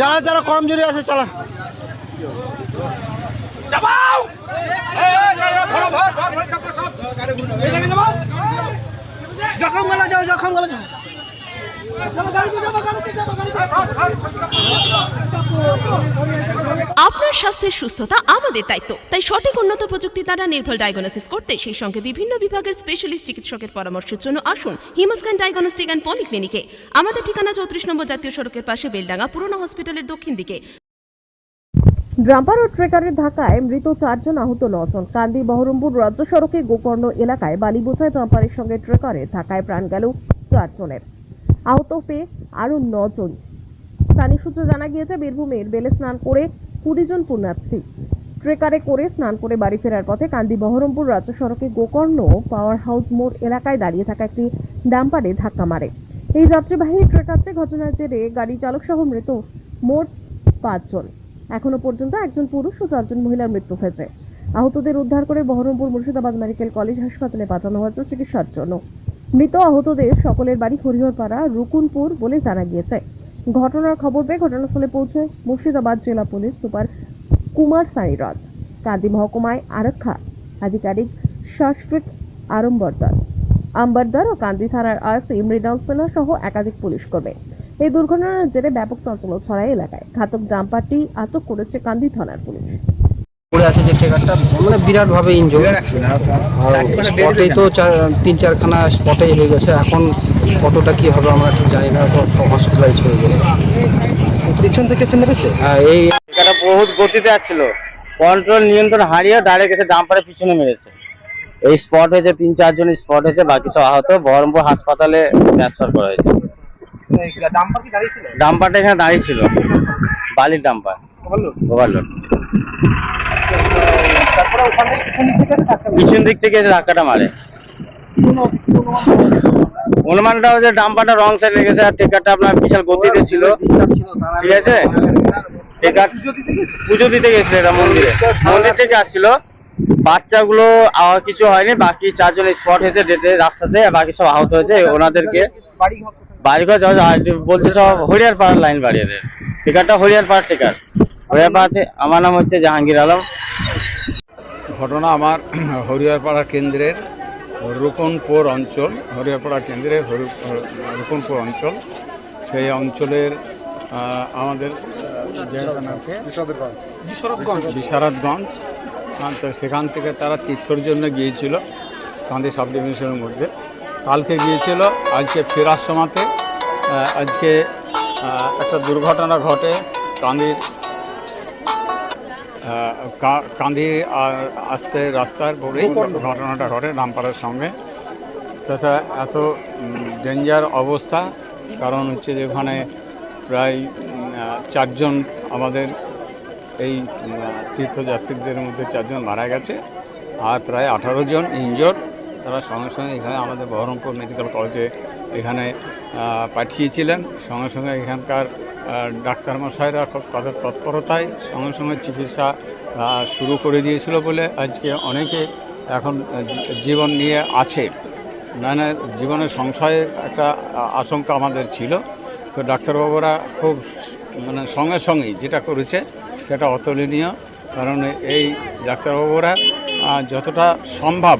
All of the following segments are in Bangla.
যারা যারা কমজোরি আছে চালা। জখম গলা যাও জখম গলা যাও আপনার স্বাস্থ্যের সুস্থতা আমাদের দায়িত্ব। তাই সঠিক উন্নত প্রযুক্তি দ্বারা নির্ভুল ডায়াগনোসিস করতে সেই সঙ্গে বিভিন্ন বিভাগের স্পেশালিস্ট চিকিৎসকের পরামর্শের জন্য আসুন হিমোস্ক্যান ডায়াগনস্টিক অ্যান্ড পলিক্লিনিকে আমাদের ঠিকানা চৌত্রিশ নম্বর জাতীয় সড়কের পাশে বেলডাঙ্গা পুরনো হসপিটালের দক্ষিণ দিকে। ড্রাম্পার ও ট্রেকারের ধাক্কায় মৃত চারজন আহত, নজন কান্দি বহরমপুর রাজ্য সড়কে গোকর্ণ এলাকায় বালি বোঝায় ডাম্পারের সঙ্গে ট্রেকারের ধাক্কায় প্রাণ গেল চারজনের। আহত পেয়ে আরও নজন। স্থানীয় সূত্রে জানা গিয়েছে, বীরভূমের বেলে স্নান করে কুড়ি জন পুণ্যার্থী ট্রেকারে করে স্নান করে বাড়ি ফেরার পথে কান্দি বহরমপুর রাজ্য সড়কে গোকর্ণ পাওয়ার হাউস মোড় এলাকায় দাঁড়িয়ে থাকা একটি ডাম্পারে ধাক্কা মারে। এই যাত্রীবাহী ট্রেকারছে ঘটনার জেরে গাড়ি চালক সহ মৃত মোট পাঁচজন। এখনও পর্যন্ত একজন পুরুষ ও চারজন মহিলার মৃত্যু হয়েছে। আহতদের উদ্ধার করে বহরমপুর মুর্শিদাবাদ মেডিকেল কলেজ হাসপাতালে পাঠানো হয়েছে চিকিৎসার জন্য। মৃত আহতদের সকলের বাড়ি হরিহরপাড়া, রুকুনপুর বলে জানা গিয়েছে। ঘটনার খবর পেয়ে ঘটনাস্থলে পৌঁছে মুর্শিদাবাদ জেলা পুলিশ সুপার কুমার সাইরাজ কান্দি মহকুমায় আরক্ষা আধিকারিক শাসপ্রীত আরম্বরদার, আম্বরদার ও কান্দি থানার আরসি মৃণাল সিনহা সহ একাধিক পুলিশ কর্মী। এই দুর্ঘটনার জেরে ব্যাপক চাঞ্চল্য ছড়ায় এলাকায়। ঘাতক ডাম্পারটি আটক করেছে কান্দি থানার পুলিশ। পড়ে আছে যে ট্রেকারটা মানে বিরাট ভাবে ইনজোর স্পটেই তো তিন চারখানা স্পটেই হয়ে গেছে। এখন কতটা কি হবে আমরা ঠিক জানি না তো হসপিটালাইজ হয়ে গেছে। পিছন থেকে এসে মেরেছে? হ্যাঁ, এই এটা বহুত গতিতে আসছিল। কন্ট্রোল নিয়ন্ত্রণ হারিয়ে ডাইরেক্ট এসে ডাম্পারের পিছনে মেরেছে। এই স্পট হয়েছে তিন চারজন স্পট হয়েছে বাকি সব আহত। বহরমপুর হাসপাতালে ট্রান্সফার করা হয়েছে। ডাম্পারটা এখানে দাঁড়িয়ে ছিল। বালির ডাম্পার ওভারলোড মন্দিরে। থেকে আসছিল। বাচ্চাগুলো কিছু হয়নি, বাকি চারজন স্পট হয়েছে রাস্তাতে, বাকি সব আহত হয়েছে। ওনাদেরকে বাড়িঘর বলছে সব হরিয়ার পাড়ার লাইন বাড়ি এদের। হরিয়ার পাড়ার টিকার। হরিয়ার পাড়াতে আমার নাম হচ্ছে জাহাঙ্গীর আলম। ঘটনা আমার হরিয়ারপাড়া কেন্দ্রের রূপনপুর অঞ্চল, হরিয়ারপাড়া কেন্দ্রের রূপনপুর অঞ্চল। সেই অঞ্চলের আমাদের? বিশারদগঞ্জ। তো সেখান থেকে তারা তীর্থর জন্য গিয়েছিল কান্দি সাব ডিভিশনের মধ্যে। কালকে গিয়েছিল, আজকে ফেরার সময়তে আজকে একটা দুর্ঘটনা ঘটে কান্দির আহ, কা- আর আসতে রাস্তার পরেই ঘটনাটা ঘটে রামপাড়ার সঙ্গে তথা এত ডেঞ্জার অবস্থা কারণ হচ্ছে যে ওখানে প্রায় চারজন আমাদের এই তীর্থযাত্রীদের মধ্যে চারজন মারা গেছে আর প্রায় আঠারো জন ইনজোর তারা সঙ্গে সঙ্গে এখানে আমাদের বহরমপুর মেডিকেল কলেজে এখানে পাঠিয়েছিলেন। সঙ্গে সঙ্গে এখানকার ডাক্তারমশাইরা খুব তাদের তৎপরতায় সঙ্গে সঙ্গে চিকিৎসা শুরু করে দিয়েছিল বলে আজকে অনেকে এখন জীবন নিয়ে আছে। না না জীবনের সংশয়ে একটা আশঙ্কা আমাদের ছিল। তো ডাক্তারবাবুরা খুব মানে সঙ্গে সঙ্গেই যেটা করেছে সেটা অতুলনীয়। কারণ এই ডাক্তারবাবুরা যতটা সম্ভব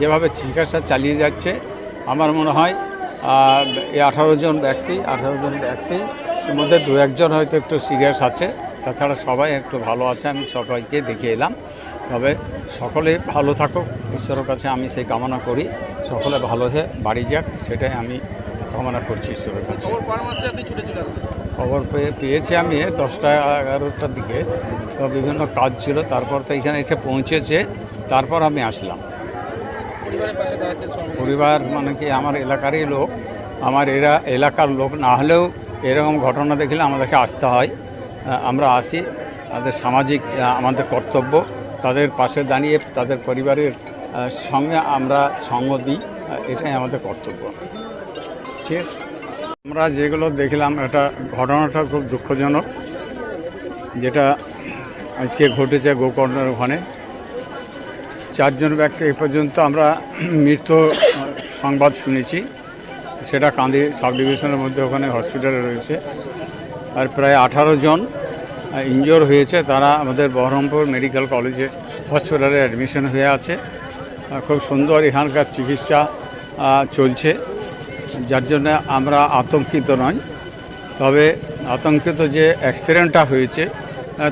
যেভাবে চিকিৎসা চালিয়ে যাচ্ছে, আমার মনে হয় এই আঠারো জন ব্যক্তি, আঠারো জন ব্যক্তি মধ্যে দু একজন হয়তো একটু সিরিয়াস আছে তাছাড়া সবাই একটু ভালো আছে আমি সবাইকে দেখে এলাম। তবে সকলে ভালো থাকুক ঈশ্বরের কাছে আমি সেই কামনা করি। সকলে ভালো হয়ে বাড়ি যাক সেটাই আমি কামনা করছি ঈশ্বরের কাছে। খবর পেয়ে পেয়েছি আমি দশটা এগারোটার দিকে। তো বিভিন্ন কাজ ছিল তারপর তো এখানে এসে পৌঁছেছে তারপর আমি আসলাম। পরিবার মানে কি আমার এলাকারই লোক। আমার এরা এলাকার লোক না হলেও এরকম ঘটনা দেখলে আমাদেরকে আসতে হয়। আমরা আসি তাদের সামাজিক আমাদের কর্তব্য, তাদের পাশে দাঁড়িয়ে তাদের পরিবারের সঙ্গে আমরা সঙ্গ দিই এটাই আমাদের কর্তব্য। ঠিক? আমরা যেগুলো দেখলাম, এটা ঘটনাটা খুব দুঃখজনক, যেটা আজকে ঘটেছে গোকর্ণের ওখানে। চারজন ব্যক্তি এ পর্যন্ত আমরা মৃত্যু সংবাদ শুনেছি। সেটা কান্দি সাব ডিভিশনের মধ্যে ওখানে হসপিটালে রয়েছে। আর প্রায় আঠারো জন ইনজোর হয়েছে। তারা আমাদের বহরমপুর মেডিকেল কলেজে হসপিটালে অ্যাডমিশন হয়ে আছে। খুব সুন্দর এখানকার চিকিৎসা চলছে। যার জন্য আমরা আতঙ্কিত নই। তবে আতঙ্কিত যে অ্যাক্সিডেন্টটা হয়েছে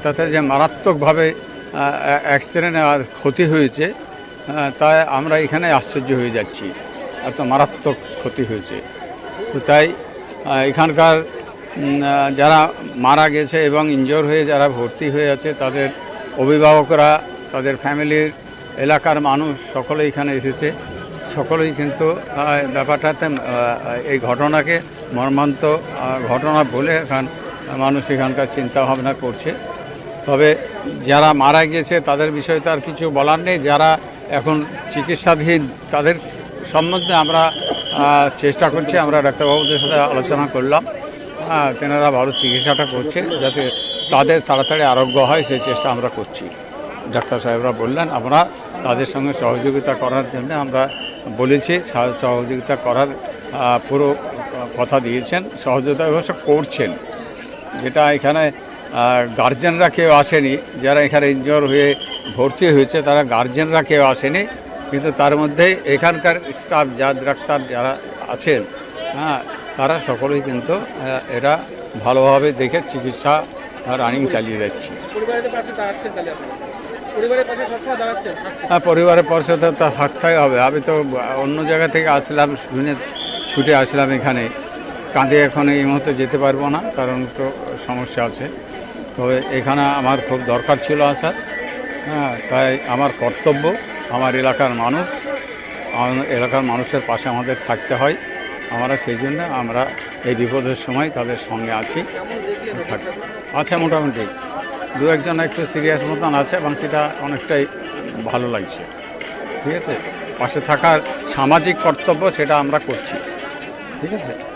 তাতে যে মারাত্মকভাবে অ্যাক্সিডেন্ট ক্ষতি হয়েছে তাই আমরা এখানে আশ্চর্য হয়ে যাচ্ছি। এত মারাত্মক ক্ষতি হয়েছে। তো তাই এখানকার যারা মারা গেছে এবং ইনজোর হয়ে যারা ভর্তি হয়ে আছে, তাদের অভিভাবকরা, তাদের ফ্যামিলির এলাকার মানুষ সকলে এখানে এসেছে। সকলেই কিন্তু ব্যাপারটাতে এই ঘটনাকে মর্মান্ত ঘটনা বলে এখান মানুষ এখানকার চিন্তা ভাবনা করছে। তবে যারা মারা গিয়েছে তাদের বিষয়ে তো আর কিছু বলার নেই। যারা এখন চিকিৎসাধীন, তাদের সম্বন্ধে আমরা চেষ্টা করছি, আমরা ডাক্তারবাবুদের সাথে আলোচনা করলাম। তেনারা ভালো চিকিৎসাটা করছে, যাতে তাদের তাড়াতাড়ি আরোগ্য হয়, সেই চেষ্টা আমরা করছি। ডাক্তার সাহেবরা বললেন, আমরা তাদের সঙ্গে সহযোগিতা করার জন্য আমরা বলেছি সহযোগিতা করার পুরো কথা দিয়েছেন, সহযোগিতা অবশ্য করছেন। যেটা এখানে গার্জেনরা কেউ আসেনি, যারা এখানে ইনজোর হয়ে ভর্তি হয়েছে, তারা গার্জেনরা কেউ আসেনি কিন্তু তার মধ্যে এখানকার স্টাফ যা ডাক্তার যারা আছেন হ্যাঁ তারা সকলেই কিন্তু এরা ভালোভাবে দেখে চিকিৎসা রানিং চালিয়ে যাচ্ছে। পাশে পরিবারের পাশে হ্যাঁ পরিবারের পর তো থাকতেই হবে। আমি তো অন্য জায়গা থেকে আসলাম শুনে ছুটে আসলাম এখানে। কাঁদে এখন এই মুহূর্তে যেতে পারব না কারণ তো সমস্যা আছে। তবে এখানে আমার খুব দরকার ছিল আসার হ্যাঁ তাই আমার কর্তব্য। আমার এলাকার মানুষ এলাকার মানুষের পাশে আমাদের থাকতে হয়। আমরা সেই জন্য আমরা এই বিপদের সময় তাদের সঙ্গে আছি। থাক- আছে মোটামুটি। দু একজন একটু সিরিয়াস মতন আছে বাকিটা অনেকটাই ভালো লাগছে। ঠিক আছে? পাশে থাকার সামাজিক কর্তব্য সেটা আমরা করছি। ঠিক আছে?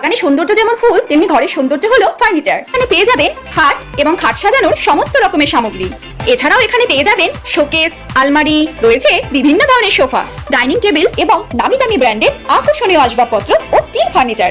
বাগানে সৌন্দর্য যেমন ফুল, তেমনি ঘরের সৌন্দর্য হলো ফার্নিচার এখানে পেয়ে যাবেন খাট এবং খাট সাজানোর সমস্ত রকমের সামগ্রী। এছাড়াও এখানে পেয়ে যাবেন শোকেস আলমারি, রয়েছে বিভিন্ন ধরনের সোফা ডাইনিং টেবিল এবং দামি দামি ব্র্যান্ডের আকর্ষণীয় আসবাবপত্র ও স্টিল ফার্নিচার